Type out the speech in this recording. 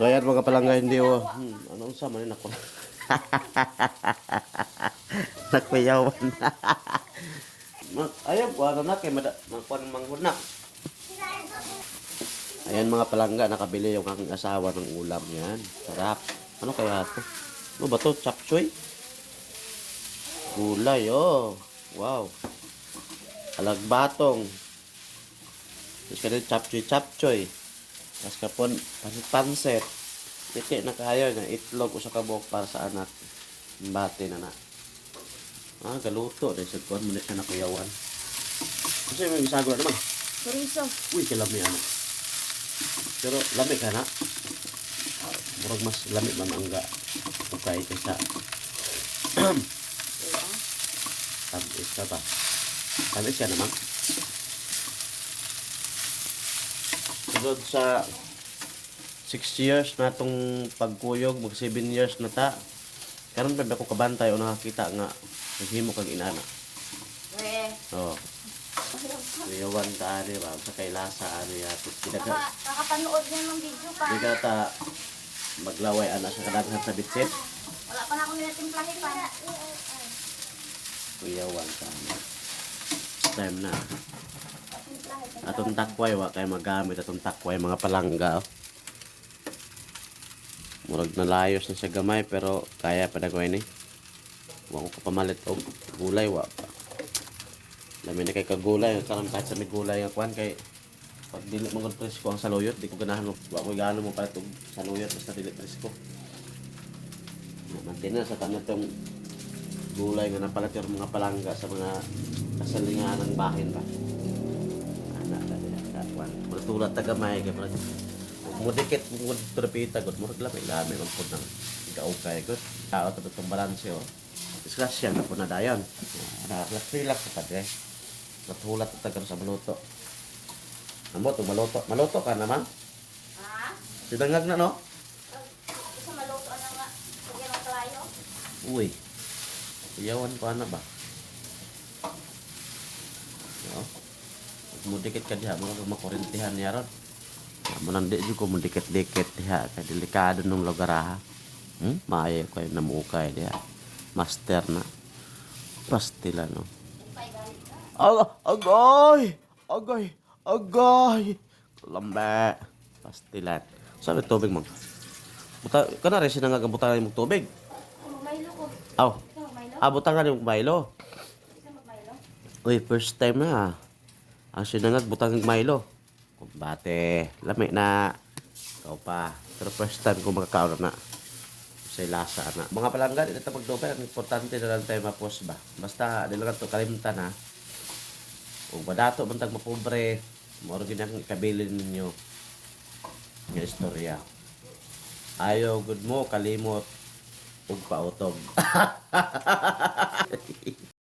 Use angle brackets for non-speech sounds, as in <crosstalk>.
So ayan mga palangga hindi o. Hmm, ano sa man ako. <laughs> Nakpayawan. <laughs> Mag ayaw ko ano na kay mada magkuan manghuna. Ayan mga palangga nakabili yung aking asawa ng ulam yan. Sarap. Ano kaya to? Ano ba to? Chapchoy? Gulay oh. Wow. Alagbatong. Tapos ka rin chapchoy. Tapos kapon pansit-pansit. Piti na kayo na itlog usa ka buok para sa anak. Bati na na. Ah, galuto. Dahil sa kuwan mo na siya nakuyawan. Kasi may bisago na naman. Chorizo. Uy, kalami ano. Pero lami ka na. Murag mas lami man ang ga. Okay, kaysa. Tamis ka ba? Tamis ka naman. Sunod sa 6 years na itong pagkuyog, mag 7 years na ta. Karon pa ba ko kabantay o nakakita nga naghimo kag inana. We. Oh. Kuyawan ta ani ba sa kay lasa ani ya. Naka, nakapanood niya ng video pa. di ka ta maglaway ana sa kadaghan sa bitsit. Wala pa na ako ninatimplahin pa. Kuyawan ta. Time na. Atong takway wa kay magamit atong takway mga palangga. Oh. Murag na layos na siya gamay pero kaya pa ko ini. Wa ko kapamalit og gulay wa pa. Lamin na kay kagulay karon kahit sa gulay nga kwan kay pag dili mo gud presko ang saluyot di ko ganahan mo wa ko gano mo palit og saluyot basta dili presko. Mantina sa tanan tong gulay nga napalit yung mga palangga sa mga kasalingan ng bahin ba. Ana ta dili kwan. Matulad ta gamay kay parang mo dikit mo trapita gud mo lamay lamay man pud nang gaukay gud. Tao ta tong balanse oh. Disgrasya na po na dayon. Relax, relax ka padre. Natulat ta sa maluto. Amo to maluto. Maluto ka naman. Ha? Sidangag na no. Isa maluto na nga. Sige ng kalayo. Uy. Iyawan pa na ba? No. Mo dikit ka diha, mo makurintihan niya ron. Mo nang di ko mo dikit-dikit diha kay delikado nung lugar ha. Hmm? Maayo kay namukay diha. Master na. Pastila no. Ka. Ag agay! Agay! Agay! Lambe. Pastilan. Sabi tubig mo. Buta, kana rin sinangag ang butangan mong tubig. Milo ko. Aw, Milo? ah, butangan yung Milo. Isa mag-Milo? Uy, first time na. Ang sinangag butang ng Milo. Kumbate, lami na. Ikaw pa. Pero first time ko makakaon na. Sa lasa na. Mga palangga, na ito magdobel. Ang importante na lang tayo mapos ba. Basta, di lang ito kalimtan ha. Kung madato man tag mapobre, moro ginang ikabilin ninyo. Nga istorya. Ayaw, good mo, kalimot, ug pautog. <laughs>